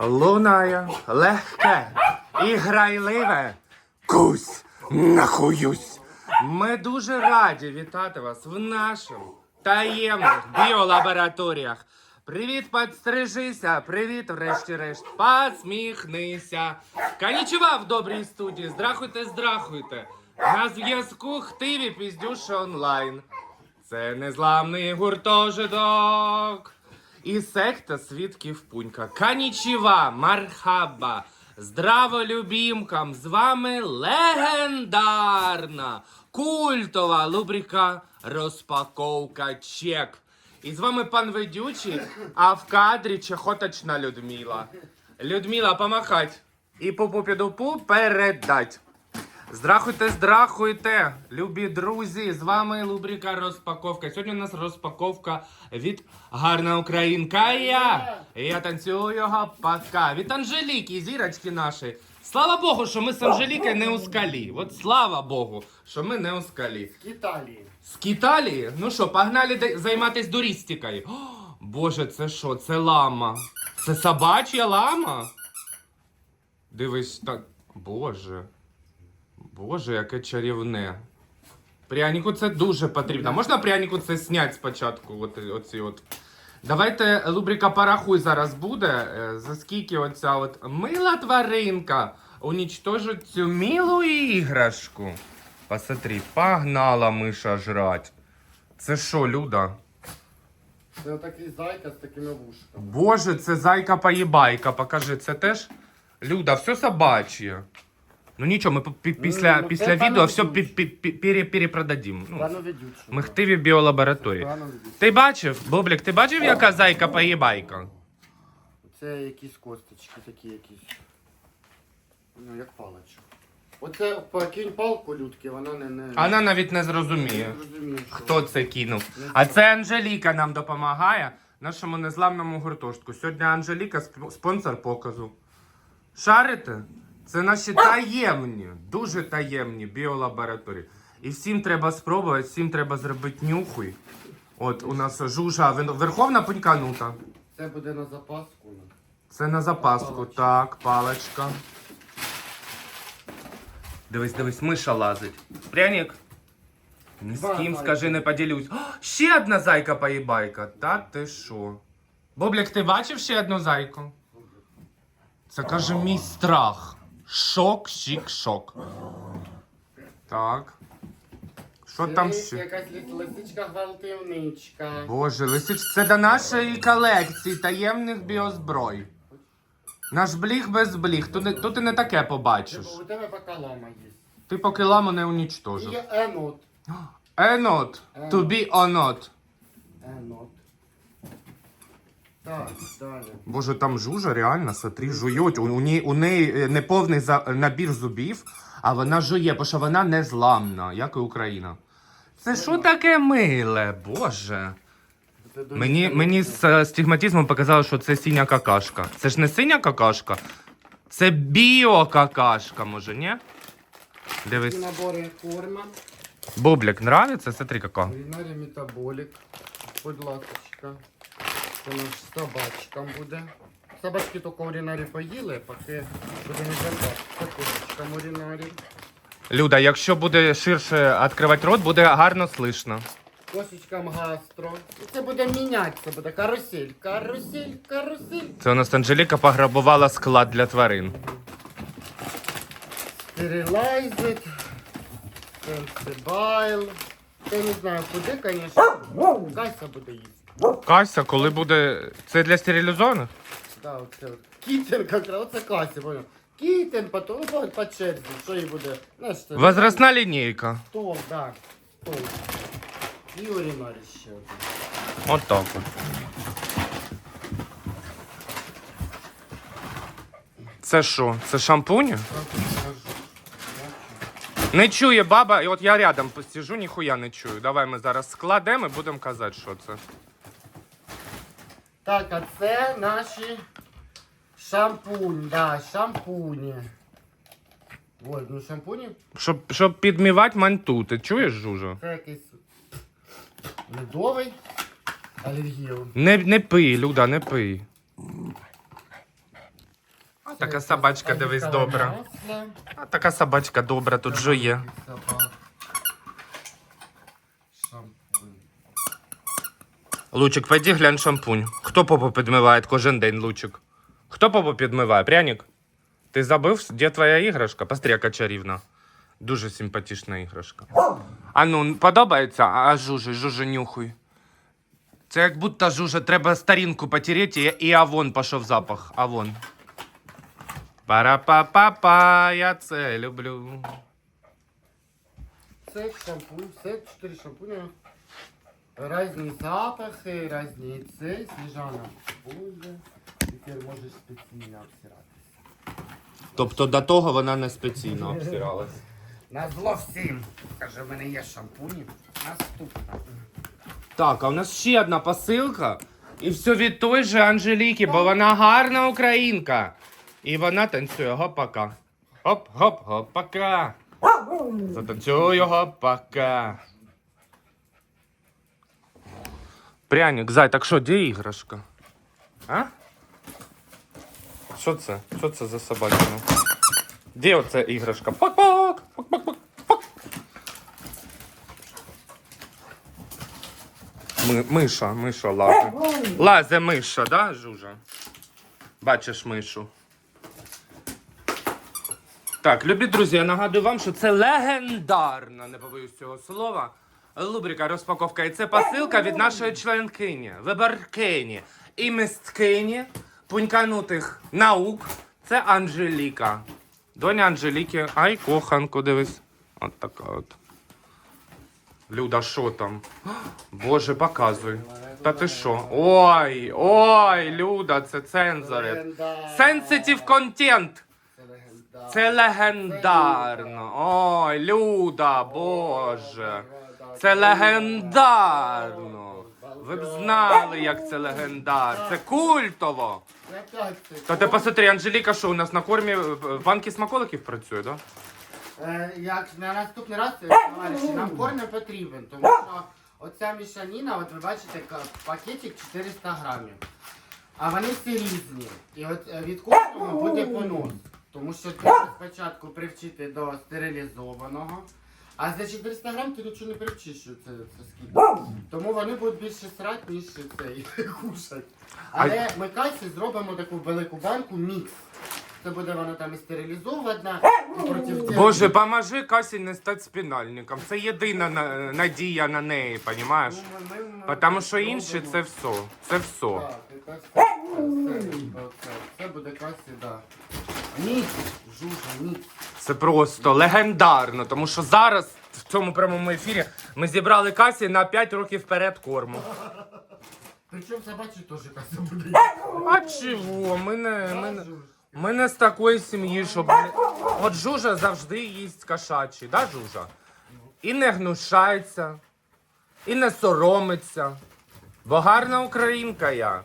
лунає легке і грайливе. Кусь нахуюсь. Ми дуже раді вітати вас в наших таємних біолабораторіях. Привіт, подстрижися, привіт, врешті-решт, посміхнися. Канічева в добрій студії. Здрахуйте, здрахуйте. На зв'язку хтиві піздюші онлайн. Це незламний гуртожиток. І секта свідків пунька. Канічева, мархаба. Здраво любімкам! З вами легендарна культова лубрика Розпаковка чек. І з вами пан ведючий, а в кадрі чехоточна Людмила. Людмила, помахать. І по попідопу передать. Здрахуйте, здрахуйте, любі друзі! З вами Лубрика Розпаковка. Сьогодні у нас розпаковка від гарна українка. і Я Я танцюю гапака. Від Анжеліки, зірочки наші. Слава Богу, що ми з Анжелікою не у скалі. От слава Богу, що ми не у скалі. Італії. З Кіталії? Ну що, погнали займатись дурістикою. О, Боже, це що? Це лама. Це собачя лама? Дивись, так. Боже. Боже, яке чарівне. Прянику це дуже потрібно. Можна прянику це зняти спочатку? От, оці от. Давайте Лубрика порахуй зараз буде. е, За скільки оця от мила тваринка унічтожить цю милу іграшку. Посмотри, погнала миша жрать. Це що, Люда? Це отакий зайка з такими вушками. Боже, це зайка поїбайка. Покажи, це теж. Люда, все собачє. Ну нічого, ми пі- після, Ну, після це відео все пі- пі- пі- пере- перепродадим. Ну, Пану ми хтиві біолабораторії. Пану. Ти бачив, Боблік, ти бачив, яка зайка поїбайка? Це якісь косточки такі якісь. Ну, як паличок. Оце покинь палку людки, вона не. не... Вона навіть не зрозуміє, Не розуміє, що. хто це кинув. А це Анжеліка нам допомагає нашому незламному гуртожитку. Сьогодні Анжеліка сп- спонсор показу. Шарите? Це наші таємні, дуже таємні біолабораторії. І всім треба спробувати, всім треба зробити нюхуй. От у нас жужа вин- верховна пуньканута. Це буде на запаску. Це на запаску. Так, паличка. Дивись, дивись, миша лазить. Пряник. Ні з Два ким, скажи, не поділюсь. О, ще одна зайка поїбайка. Та ти що? Боблік, ти бачив ще одну зайку? Це каже мій страх. Шок, шік, шок. Так. Що там ще? Якась лис- лисичка гвалтівничка. Боже, лисич, це до нашої колекції таємних біозброй. Наш бліг без бліг. Тут, не- тут ти не таке побачиш. Типу, у тебе бакалама є. Ти поки ламу не унічтожив. є енот. Not. To be or not. Енот. Так, далі. Боже, там жужа реально, смотри, жують. У, у, неї, у неї е, неповний за, набір зубів, а вона жує, бо що вона незламна, як і Україна. Це що таке миле, боже. Це дуже Мені, мені з е, стигматизмом показали, що це синя какашка. Це ж не синя какашка, це біокакашка, може, ні? Такі Дивись. набори корма. Боблік, нравиться? Це три кака. Кулінарі метаболік. Будь ласочка. Це наш собачкам буде. Собачки тільки урінарі поїли, поки буде не запас. Це кошечка урінарі. Люда, якщо буде ширше відкривати рот, буде гарно слышно. Кошечкам гастро. І це буде мінятися, буде карусель. Карусель, карусель. Це у нас Анжеліка пограбувала склад для тварин. Стерилайзит. Сенсибайл. Я не знаю, куди, звісно. Кася буде їсти. Кася, коли буде. Це для стерилізованих? Да, оце. Кітен, як раз, оце Кася, понял. Кітен, потім ну, по черзі, що їй буде. Знаєш, Возрастна лінійка. Стол, да. Стол. І урінарі ще один. От так от. Це що? Це шампуні? Так, покажу. Не чує баба, і от я рядом посижу, ніхуя не чую. Давай ми зараз складемо і будемо казати, що це. Так, а це наші шампунь, да, шампуні. Ой, ну шампуні Щоб, щоб підмівати манту, ти чуєш, Жужа? це якийсь медовий алергію. Не, не пий, Люда, не пий. Така собачка, дивись, добра. А така собачка добра тут жує. Лучик, пойди глянь шампунь. Хто попу підмиває кожен день, Лучик? Хто попу підмиває? Пряник? Ти забув, де твоя іграшка? Пострі, яка чарівна. Дуже симпатична іграшка. А ну, подобається? А жужи, жужи, нюхуй. Це як будто жужа, треба старінку потерети, і, і авон пішов запах. Авон. Пара-па-па-па, я це люблю. Це шампунь, все чотири шампуня. Різні запахи, різні це, сніжана буде. Тепер можеш спеційно обсирати. Тобто до того вона не спеційно обсиралась. На зло всім. Каже, в мене є шампуні. Наступна. Так, а у нас ще одна посилка. І все від той же Анжеліки, бо вона гарна українка. І вона танцює гопака. Хоп, хоп, гопака. Затанцюю гопака. Пряник, зай, так що, де іграшка? А? Що це? Що це за собачина? Де оця іграшка? Пак-пак! Пак-пак-пак! Пак! Ми, миша, миша лазе. Лазе миша, да, Жужа? Бачиш мишу. Так, любі друзі, я нагадую вам, що це легендарна, не побоюсь цього слова. Лубрика розпаковка. І це посилка від нашої членкині, виборкині і мисткині пуньканутих наук. Це Анжеліка. Доня Анжеліки. Ай, коханку, дивись. От така от. Люда, що там? Боже, показуй. Та ти що? Ой, ой, Люда, це цензори. Sensitive контент. Це легендарно. Ой, Люда, Боже. Це легендарно. Ви б знали, як це легендарно. Це культово. Та ти посмотри, Анжеліка, що у нас на кормі е, банки смаколиків працює, да? Е, Як на наступний раз, товариші, нам корм не потрібен, тому що оця мішаніна, от ви бачите, пакетик 400 грамів. А вони всі різні. І от е, від кожного буде понос. Тому що треба спочатку привчити до стерилізованого. А за 400 грам ти нічого не привчиш, що це, це скільки. Тому вони будуть більше срати, ніж цей кушать. Але ми касі зробимо таку велику банку мікс. Це буде вона там і стерилізована, і проти Боже, поможи Касі не стати спінальником. Це єдина на- надія на неї, понімаєш? Ну, Тому що інше це все. Це все. Так, і так, це, це, це буде касі, да. Ніц, жужа, ніц. Це просто легендарно, тому що зараз в цьому прямому ефірі ми зібрали касі на 5 років вперед корму. Причому собачі теж кася буде. А чого? Ми не, ми не, ми не з такої сім'ї, щоб. не- От Жужа завжди їсть кошачі, да, Жужа? І не гнушається, і не соромиться. Бо гарна українка я.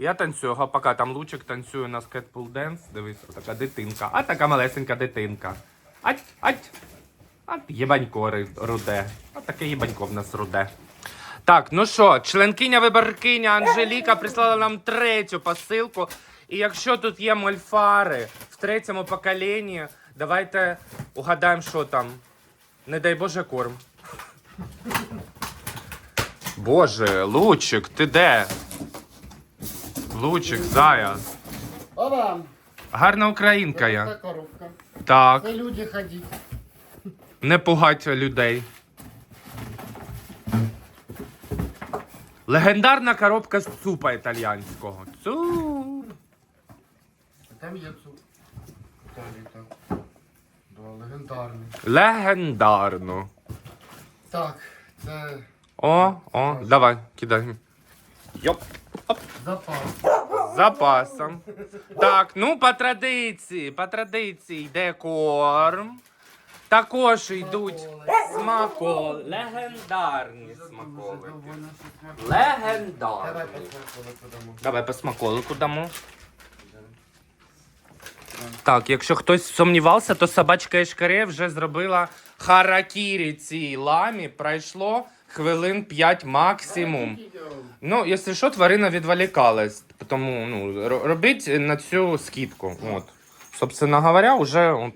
Я танцюю, гопака, там лучик танцює на скетпул денс. Дивись, така дитинка. А така малесенька дитинка. Ать, ать. От єбанько руде. От таке єбанько в нас руде. Так, ну що, членкиня виборкиня Анжеліка прислала нам третю посилку. І якщо тут є мольфари в третьому поколінні, давайте угадаємо, що там. Не дай Боже корм. Боже, Лучик, ти де? Лучик, зая. Оба! Гарна українка я. коробка. Так, Це люди ходять. не пугать людей. Легендарна коробка з супа італіянського. Цуп. Там є цуп. Далі так. Да, легендарний. Легендарно. Так, це О, о, давай, кидай. Йоп. запас. З запасом. Так, ну по традиції, по традиції йде корм. Також йдуть смаколи. Легендарні смаколики. Давай Легендарні. Давай по смаколику дамо. Так, якщо хтось сумнівався, то собачка Ешкаре вже зробила харакірі цій ламі. Пройшло хвилин 5 максимум. Ну, якщо що, тварина відволікалась. Тому ну, робіть на цю скидку. От. собственно говоря, вже от,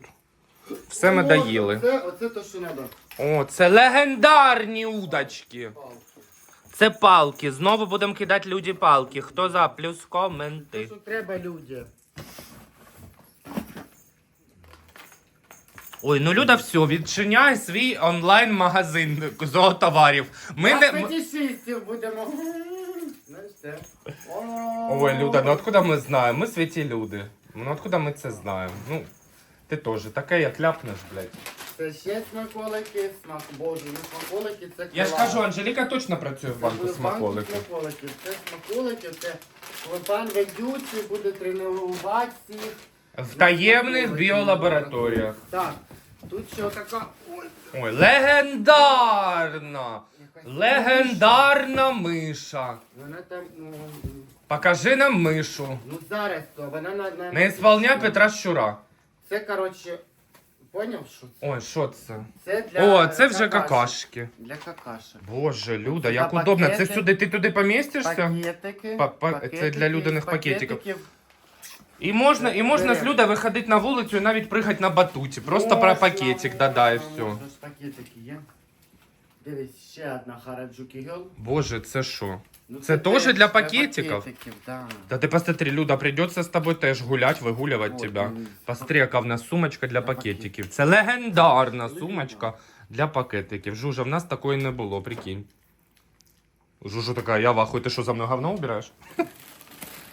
все ми доїли. Оце, оце то, що треба. О, це легендарні удочки. Це палки. Знову будемо кидати люди палки. Хто за плюс коменти. що треба люди. Ой, ну Люда, все, відчиняй свій онлайн-магазин зоотоварів. Ми не... м- фетишистів будемо. Знаєш це? Ой, Люда, ну откуда ми знаємо? Ми святі люди. Ну откуда ми це знаємо? Ну, ти теж таке, як ляпнеш, блядь. Це ще смаколики, смак боже, не смаколики, це Я ж кажу, Анжеліка точно працює в Це банку буде в смаколиків. смаколиків. Це смаколики, це пан ведючий буде тренувати всіх. В таємних біолабораторіях. Так, тут ще отака. Ой, Ой, легендарна! Легендарна миша. Вона там, ну, Покажи нам мишу. ну зараз то, вона на... на Не ісполня Петра Щура. Це, коротше, поняв, що це? Ой, що це? Це для О, це вже какашок. какашки. Для какашок. Боже, Люда, як удобно. Це пакети. сюди, ти туди помістишся? Пакетики. Па- па- це для людяних пакетиків. І можна, і можна з Люда виходити на вулицю і навіть пригати на батуті. Просто про пакетик можна, все. можна, пакетики є. Дивись, ще одна Хараджуки Гел. Боже, це що? Ну, Це теж для пакетиків? да. Да ты посмотри, Люда, придется с тобой теж гулять, вигулювати Вот, тебя. дивись. Посмотри, яка в нас сумочка для пакетиків. Це легендарна сумочка для пакетиків. Жужа, в нас такої не було, прикинь. Жужа така, я в ахуї, ти що за мною говно убираєш?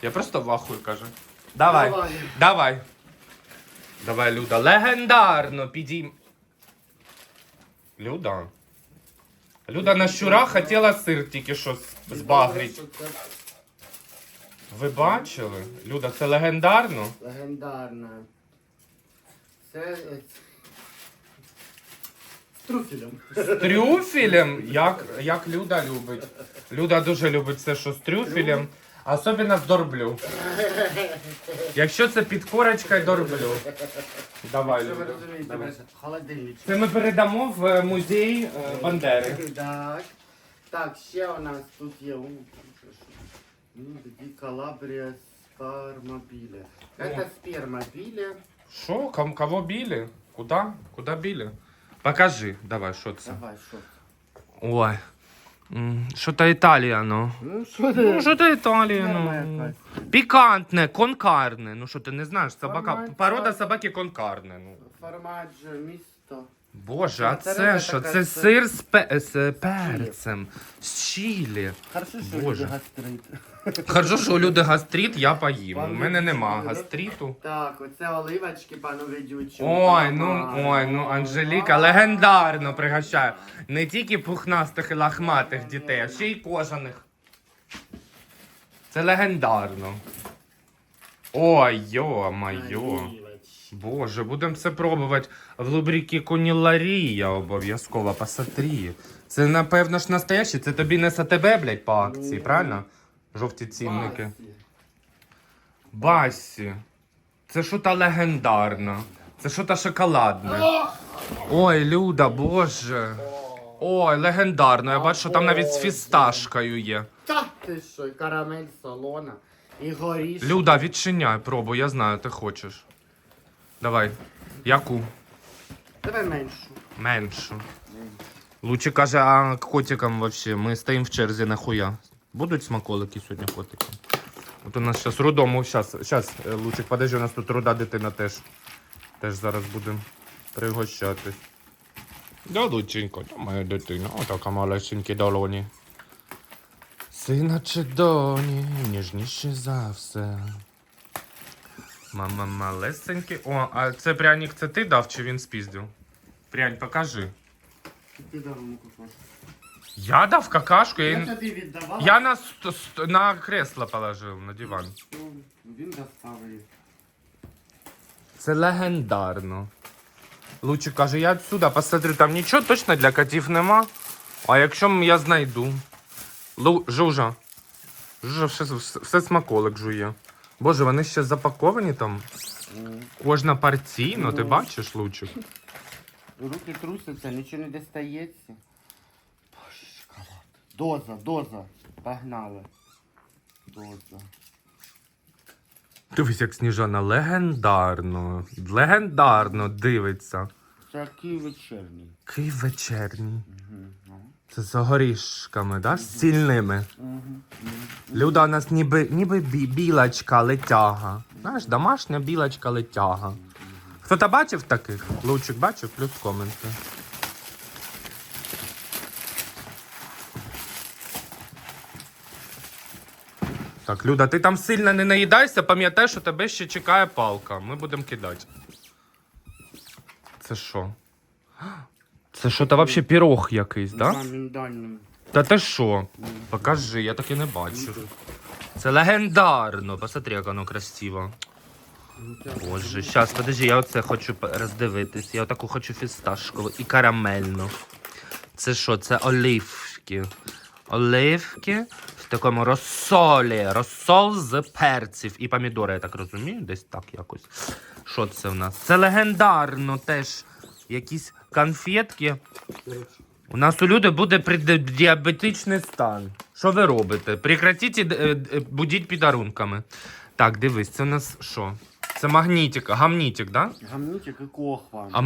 Я просто в ахуї, каже. Давай, Давай. давай. Давай, Люда, легендарно підійм. Люда. Люда на щура хотіла сир тільки що збагрить. Ви бачили? Люда, це легендарно. Легендарна. Це... е, З трюфелем. З трюфелем, як, як Люда любить. Люда дуже любить все, що з трюфелем, особливо з дорблю. Якщо це під корочкою дорблю. Давай, Що ви Люда. розумієте? давай. Це ми передамо в музей е, Бандери. Так. Так, ще у нас тут є. у. Ну, такі Калабрія спермобілі. Це спермобілі. Що? Ком- Кого били? Куда? Куда били? Покажи, давай, що це? Давай, що? Ой. М, Що-то Італія, ну. Ну, що Ну, що то Італія, ну. Пікантне, конкарне. Ну що ти не знаєш, собака. Порода собаки конкарне. Ну. Формаджо, місто. Боже, а це що? така Це сир з, пе- з перцем, з чілі. Хорошо, що Боже. люди гастрит. Хорошо, що у люди гастрит, я поїм. У мене нема гастриту. Так, оце оливочки пану ведючому. Ой, ну ой, ну Анжеліка легендарно пригощає. Не тільки пухнастих і лахматих дітей, а ще й кожаних. Це легендарно. Ой, йо-майо. Боже, будемо це пробувати в рубриці Куніларія обов'язково, посмотри. Це, напевно ж, настоящий, це тобі не СТБ, блядь, по акції, правильно? Жовті цінники. Басі. Це що та легендарна. Це що та шоколадне. Ой, Люда, боже. Ой, легендарно. Я бачу, що там навіть з фісташкою є. Та ти що, і карамель солона, і горіш. Люда, відчиняй пробу, я знаю, ти хочеш. Давай. Яку? Давай меншу. Меншу. Лучі каже, а котикам вообще, ми стоїмо в черзі нахуя. Будуть смаколики сьогодні котики? От у нас зараз рудому, зараз, зараз, Лучик, подожди, у нас тут руда дитина теж. Теж зараз будемо пригощатись. Да, Лученько, це моя дитина, отака малесенькі долоні. Сина чи доні, ніжніше за все. Мама малесенький. О, а це пряник це ти дав чи він спіздив? Прянь, покажи. Ти дав йому кусок. Я дав какашку, я, Я тобі віддавав. я на, ст- ст- на кресло положив, на диван. Ну, Він достав її. Це легендарно. Лучик каже, я отсюда посмотрю, там нічого точно для котів нема. А якщо м- я знайду. Лу... Жужа. Жужа все, все, все смаколик жує. Боже, вони ще запаковані там. Кожна партійно, ти Ну. бачиш, Лучик? Руки трусяться, нічого не достається. Боже, шоколад. Доза, доза. Погнали. Доза. Дивись, як Сніжана легендарно, легендарно дивиться. Це Такий вечірній. Який вечерній. Це з горішками, да? З сильними. Люда у нас ніби, ніби бі- білочка летяга. Знаєш, домашня білочка летяга. Хто-то бачив таких? Лучик бачив? Плюс коменти. Так, Люда, ти там сильно не наїдайся, пам'ятай, що тебе ще чекає палка. Ми будемо кидати. Це що? Це що, та взагалі пірог якийсь, так? Да? На. Та ти що? Покажи, я таки не бачу. Це легендарно. Посмотри, як воно красиво. Боже, щас, подожди, я оце хочу роздивитись. Я отаку хочу фісташкову і карамельну. Це що? Це оливки. Оливки в такому розсолі. Розсол з перців і помідори, я так розумію, десь так якось. Що це в нас? Це легендарно теж. Якісь конфетки. У нас у люди буде преддіабетичний стан. Що ви робите? Прекратіть е, е, будіть підарунками. Так, дивись, це у нас що? Це магнітик, гамнітик, да? Гамнітик і кохва. А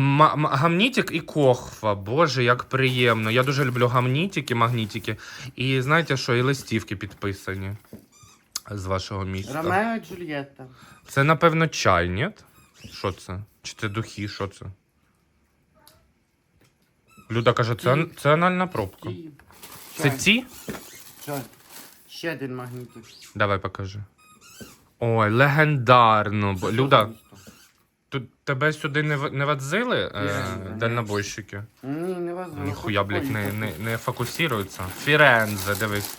гамнітик і кохва. Боже, як приємно. Я дуже люблю гамнітики, магнітики. І знаєте що, і листівки підписані з вашого міста. Ромео і Джульєтта. Це, напевно, чай, ні? Що це? Чи це духи, що це? Люда каже, це, це анальна пробка. Це Чай. ті? Чай. Ще один магнітик. Давай покажи. Ой, легендарно. Бо- Люда, тут тебе сюди не, в- не водзили е, Ні. дальнобойщики? Ні, не возможно. Ніхуя, блядь, не, не, не фокусуються. Фірензе, дивись.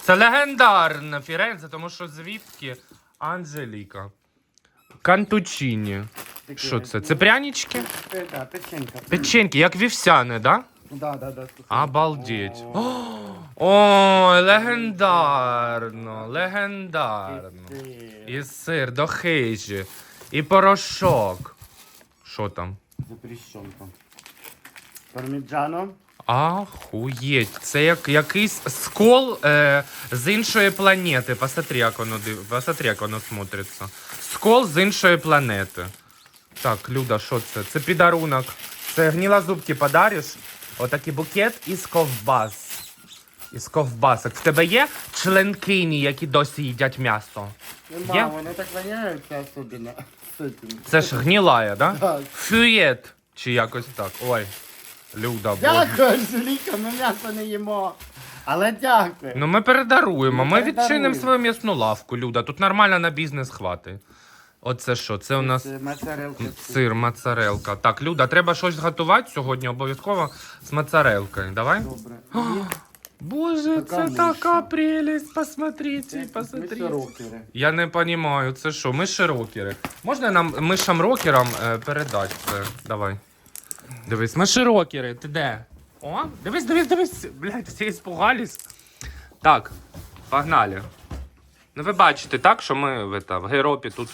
Це легендарна Фірензе, тому що звідки Анжеліка. Кантучині. Що це? Це прянички? Це, да, печенька. Печеньки, як вівсяне, да? Да, да, да. Обалдеть. О, Ой, легендарно, легендарно. І сир до хижі, і порошок. Що там? Запрещенка. Парміджано. Ахуєть, це як якийсь скол е, з іншої планети. Посмотри, як воно див... Посмотри, як воно смотриться. Скол з іншої планети. Так, Люда, що це? Це підарунок. Це гніла зубки подариш. Отакий букет із ковбас. Із ковбасок. В тебе є членкині, які досі їдять м'ясо? Нема, Є? вони так воняються особливо. Це ж гнілая, да? Так. Фюєт. Чи якось так. Ой. Люда, боже. Дякую, Анжеліка, ми м'ясо не їмо. Але дякую. Ну ми передаруємо. Ми Ми передаруємо. відчинимо свою м'ясну лавку, Люда. Тут нормально на бізнес хватить. Оце що? Це у нас Це моцарелка. сир, моцарелка. Так, Люда, треба щось готувати сьогодні обов'язково з моцарелкою. Давай. Добре. Боже, Така це миша. така прелість. Посмотрите, Ми посмотрите. рокери. Я не розумію, це що? Миші рокери. Можна нам мишам рокерам е, передати це? Давай. Дивись, миші рокери, ти де? О, дивись, дивись, дивись. Блядь, всі испугались. Так, погнали. Ну ви бачите, так, що ми в, это, в Гейропі тут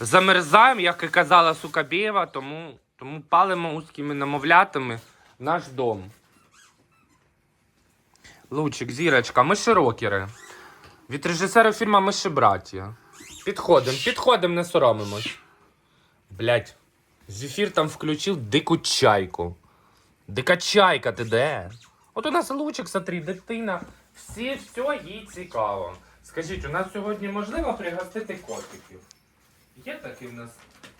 замерзаємо, як і казала Сукабєва, тому, тому палимо узкими намовлятами наш дом. Лучик, зірочка, миші рокери. Від режисера фільму Миші браття. Підходимо, підходимо, не соромимось. Блять, Зефір там включив дику чайку. Дика чайка, ти де? От у нас лучик, смотри, дитина. Всі, все їй цікаво. Скажіть, у нас сьогодні можливо пригостити котиків? Є таке в нас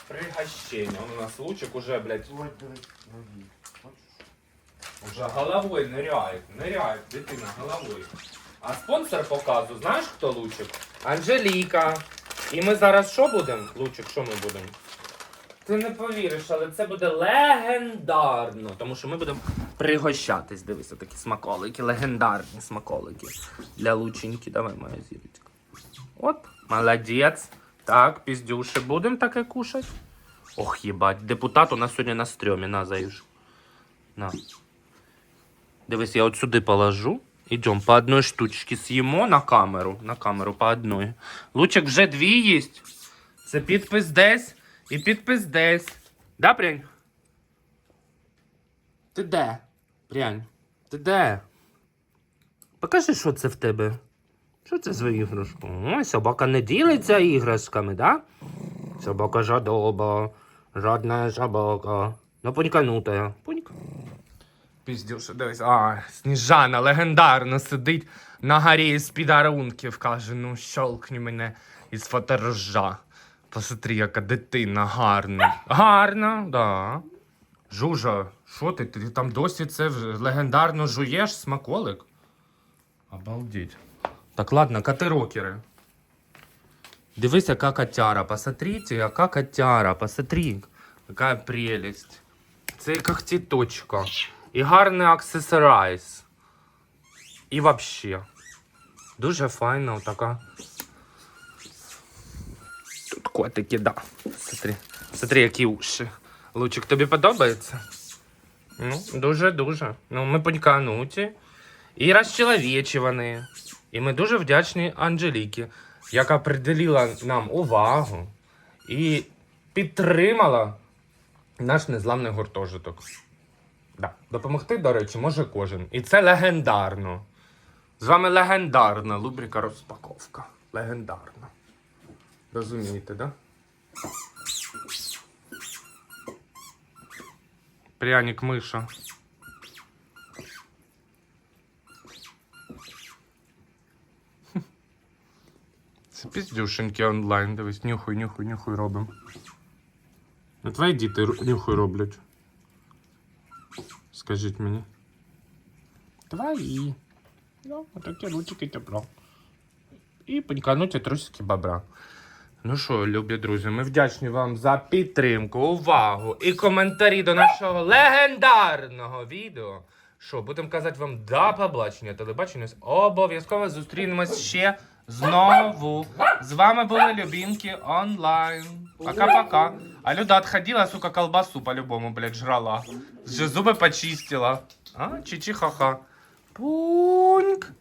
пригощення. Он у нас лучик уже, блядь, Ой, нові. Уже головой ныряет, ныряет, дитина головой. А спонсор показу, знаєш хто Лучик? Анжеліка. І ми зараз що будемо? Лучик, що ми будемо? Ти не повіриш, але це буде легендарно. Тому що ми будемо пригощатись. Дивися, такі смаколики, легендарні смаколики. Для Лученьки. Давай, моя зірочка. От, молодець. Так, піздюші, будемо таке кушати. Ох, їбать, депутат у нас сьогодні на стрьомі, на заюш. На. Дивись, я от сюди положу. Ідем по одной штучці з'їмо на камеру. На камеру по одной. Лучик вже дві їсть. Це підпис десь і підпис десь. Да, прянь? Ти де? Прянь? Ти де? Покажи, що це в тебе. Що це за іграшка? Ой, собака не ділиться іграшками, да? Собака жадоба, жадна собака. Ну, поньканутая. Понька. Піздюша, дивись. А, Сніжана легендарно сидить на горі з підарунків. Каже, ну щолкни мене із фоторожа. Посмотри, яка дитина гарна. Гарна, да. Жужа, що ти? Ти там досі це легендарно жуєш смаколик? Обалдеть. Так, ладно, коти-рокери. Дивись, яка котяра. Посмотрите, яка котяра. Посмотри, яка прелесть. Це як тіточка. І гарний аксесорайз. І вообще. Дуже файна така. Тут котики, да. Смотри. Смотри, які уші. Лучик, тобі подобається? Ну, дуже-дуже. Ну, ми понькануті і розчеловічувані. І ми дуже вдячні Анжелікі, яка приділила нам увагу і підтримала наш незламний гуртожиток. Да. Допомогти, до речі, може кожен. І це легендарно. З вами легендарна лубрика розпаковка. Легендарна. Розумієте, да? Пряник миша. Це піздюшеньки онлайн, дивись, нюхуй, нюхуй, нюхуй робимо. А твої діти нюхуй роблять. Скажіть мені. Твої. Ну, отакі ручки тепло. І понькануті трусики бобра. Ну що, любі друзі, ми вдячні вам за підтримку, увагу і коментарі до нашого легендарного відео. Що, будемо казати вам до побачення, телебачення. Обов'язково зустрінемось ще знову. З вами були Любінки онлайн. Пока-пока. А Люда отходила, сука, колбасу по-любому, блядь, жрала. Вже зуби почистила. А, чичи-ха-ха. Пуньк.